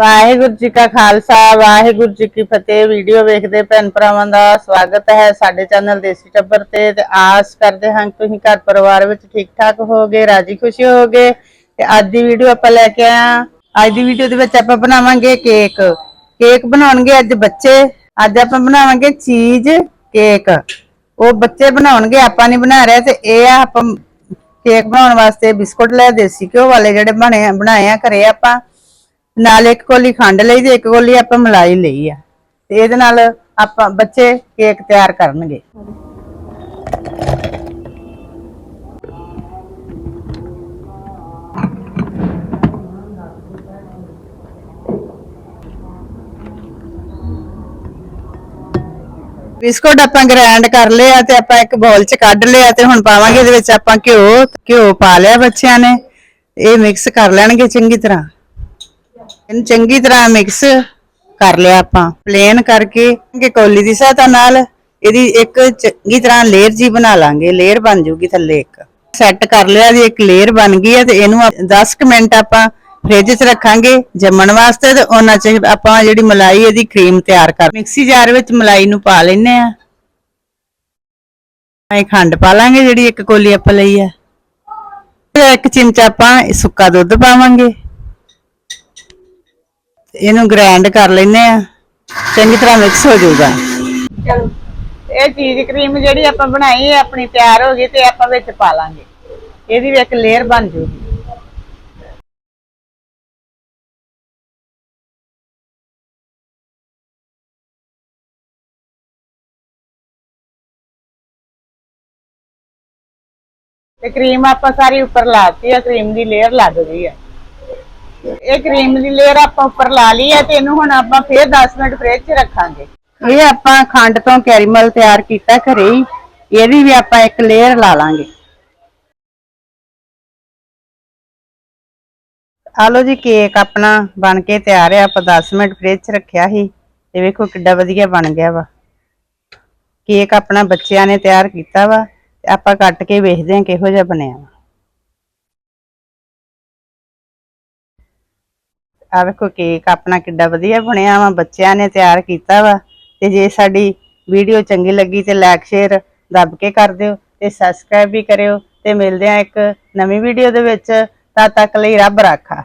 ਵਾਹਿਗੁਰੂ ਜੀ ਕਾ ਖਾਲਸਾ, ਵਾਹਿਗੁਰੂ ਜੀ ਕੀ ਫਤਿਹ। ਵੀਡੀਓ ਵੇਖਦੇ ਭੈਣ ਭਰਾਵਾਂ ਦਾ ਸਵਾਗਤ ਹੈ ਸਾਡੇ ਚੈਨਲ ਦੇਸੀ ਟੱਬਰ ਤੇ ਤੇ ਆਸ ਕਰਦੇ ਹਾਂ ਕਿ ਤੁਸੀਂ ਘਰ ਪਰਿਵਾਰ ਵਿੱਚ ਠੀਕ ਠਾਕ ਹੋਗੇ ਰਾਜੀ ਖੁਸ਼ੀ ਹੋਗੇ ਤੇ ਅੱਜ ਦੀ ਵੀਡੀਓ ਆਪਾਂ ਲੈ ਕੇ ਆਏ ਅੱਜ ਦੀ ਵੀਡੀਓ ਦੇ ਵਿੱਚ ਆਪਾਂ ਬਣਾਵਾਂਗੇ ਕੇਕ। ਕੇਕ ਬਣਾਉਣਗੇ ਅੱਜ ਬੱਚੇ। ਅੱਜ ਆਪਾਂ ਬਣਾਵਾਂਗੇ ਚੀਜ਼, ਕੇਕ। ਉਹ ਬੱਚੇ ਬਣਾਉਣਗੇ, ਆਪਾਂ ਨਹੀਂ ਬਣਾ ਰਹੇ ਤੇ ਇਹ ਆ ਆਪਾਂ ਕੇਕ ਬਣਾਉਣ ਵਾਸਤੇ ਬਿਸਕੁਟ ਲੈ, ਦੇਸੀ ਘਿਓ ਵਾਲੇ ਜਿਹੜੇ ਬਣੇ, ਬਣਾਏ ਆ ਘਰੇ ਆਪਾਂ। ਨਾਲ ਇੱਕ ਕੋਲੀ ਖੰਡ ਲਈ ਤੇ ਇੱਕ ਕੋਲੀ ਆਪਾਂ ਮਲਾਈ ਲਈ ਆ। ਤੇ ਇਹਦੇ ਨਾਲ ਆਪਾਂ ਬੱਚੇ ਕੇਕ ਤਿਆਰ ਕਰਨਗੇ। ਬਿਸਕੁਟ ਆਪਾਂ ਗ੍ਰੈਂਡ ਕਰ ਲਿਆ ਤੇ ਆਪਾਂ ਇੱਕ ਬੋਲ ਚ ਕੱਢ ਲਿਆ ਤੇ ਹੁਣ ਪਾਵਾਂਗੇ ਇਹਦੇ ਵਿੱਚ ਆਪਾਂ ਘਿਓ ਘਿਓ ਪਾ ਲਿਆ ਬੱਚਿਆਂ ਨੇ। ਇਹ ਮਿਕਸ ਕਰ ਲੈਣਗੇ ਚੰਗੀ ਤਰ੍ਹਾਂ। ਇਹਨੂੰ ਚੰਗੀ ਤਰ੍ਹਾਂ ਮਿਕਸ ਕਰ ਲਿਆ ਆਪਾਂ। ਪਲੇਨ ਕਰਕੇ, ਕਿ ਕੌਲੀ ਦੀ ਸਹਾਇਤਾ ਨਾਲ ਇਹਦੀ ਇੱਕ ਚੰਗੀ ਤਰ੍ਹਾਂ ਲੇਅਰ ਜੀ ਬਣਾ ਲਾਂਗੇ। ਲੇਅਰ ਬਣ ਜੂਗੀ ਥੱਲੇ ਇੱਕ। ਸੈੱਟ ਕਰ ਲਿਆ ਦੀ ਇੱਕ ਲੇਅਰ ਬਣ ਗਈ ਹੈ ਤੇ ਇਹਨੂੰ 10 ਮਿੰਟ ਆਪਾਂ ਫ੍ਰਿਜ 'ਚ ਰੱਖਾਂਗੇ ਜੰਮਣ ਵਾਸਤੇ ਤੇ ਉਹਨਾਂ 'ਚ ਆਪਾਂ ਜਿਹੜੀ ਮਲਾਈ ਇਹਦੀ ਕਰੀਮ ਤਿਆਰ ਕਰ ਮਿਕਸੀ ਜਾਰ ਵਿੱਚ ਮਲਾਈ ਨੂੰ ਪਾ ਲੈਨੇ ਆ ਇਹ ਖੰਡ ਪਾ ਲਾਂਗੇ ਜਿਹੜੀ ਇੱਕ ਕੋਲੀ ਆਪਾਂ ਲਈ ਆ ਇੱਕ ਚਮਚਾ ਆਪਾਂ ਸੁੱਕਾ ਦੁੱਧ ਪਾਵਾਂਗੇ। ਇਹਨੂੰ ਗ੍ਰਾਈਂਡ ਕਰ ਲੈਨੇ ਆ। ਚੰਗੀ ਤਰ੍ਹਾਂ ਮਿਕਸ ਹੋ ਜਾਊਗਾ। ਇਹ ਚੀਜ਼ ਕਰੀਮ ਜਿਹੜੀ ਆਪਾਂ ਬਣਾਈ ਹੈ, ਆਪਣੀ ਤਿਆਰ ਹੋ ਗਈ ਤੇ ਆਪਾਂ ਵਿੱਚ ਪਾ ਲਾਂਗੇ। ਇਹਦੀ ਵੀ ਇੱਕ ਲੇਅਰ ਬਣ ਜੂਗੀ। ਤੇ ਕਰੀਮ ਆਪਾਂ ਸਾਰੀ ਉੱਪਰ ਲਾਤੀ ਆ ਕਰੀਮ ਦੀ ਲੇਅਰ ਲੱਗ ਗਈ ਆ। ਇਹ ਕਰੀਮ ਦੀ ਲੇਅਰ ਆਪਾਂ ਉੱਪਰ ਲਾ ਲਈ ਆ ਤੇ ਇਹਨੂੰ ਹੁਣ ਆਪਾਂ ਫੇਰ 10 ਮਿੰਟ ਫ੍ਰਿਜ 'ਚ ਰੱਖਾਂਗੇ। ਇਹ ਆਪਾਂ ਖੰਡ ਤੋਂ ਕੈਰੀਮਲ ਤਿਆਰ ਕੀਤਾ ਘਰੇ ਹੀ ਇਹਦੀ ਵੀ ਆਪਾਂ ਇੱਕ ਲੇਅਰ ਲਾ ਲਾਂਗੇ। ਆ ਜੀ ਕੇਕ ਆਪਣਾ ਬਣ ਕੇ ਤਿਆਰ ਹੈ, ਆਪਾਂ 10 ਮਿੰਟ ਫ੍ਰਿਜ 'ਚ ਰੱਖਿਆ ਸੀ, ਤੇ ਵੇਖੋ ਕਿੱਡਾ ਵਧੀਆ ਬਣ ਗਿਆ ਵਾ। ਕੇਕ ਆਪਣਾ ਬੱਚਿਆਂ ਨੇ ਤਿਆਰ ਕੀਤਾ ਵਾ, ਤੇ ਆਪਾਂ ਕੱਟ ਕੇ ਵੇਖਦੇ ਹਾਂ ਕਿਹੋ ਜਿਹਾ ਬਣਿਆ ਵਾ। ਆ ਵੇਖੋ ਕੇਕ ਆਪਣਾ ਕਿੱਡਾ ਵਧੀਆ ਬਣਿਆ ਵਾ, ਬੱਚਿਆਂ ਨੇ ਤਿਆਰ ਕੀਤਾ ਵਾ। ਤੇ ਜੇ ਸਾਡੀ ਵੀਡੀਓ ਚੰਗੀ ਲੱਗੀ ਤੇ ਲਾਈਕ ਸ਼ੇਅਰ ਦੱਬ ਕੇ ਕਰ ਦਿਓ ਤੇ ਸਬਸਕ੍ਰਾਈਬ ਵੀ ਕਰਿਓ ਤੇ ਮਿਲਦੇ ਆ ਇੱਕ ਨਵੀਂ ਵੀਡੀਓ ਦੇ ਵਿੱਚ। ਤਦ ਤੱਕ ਲਈ ਰੱਬ ਰਾਖਾ।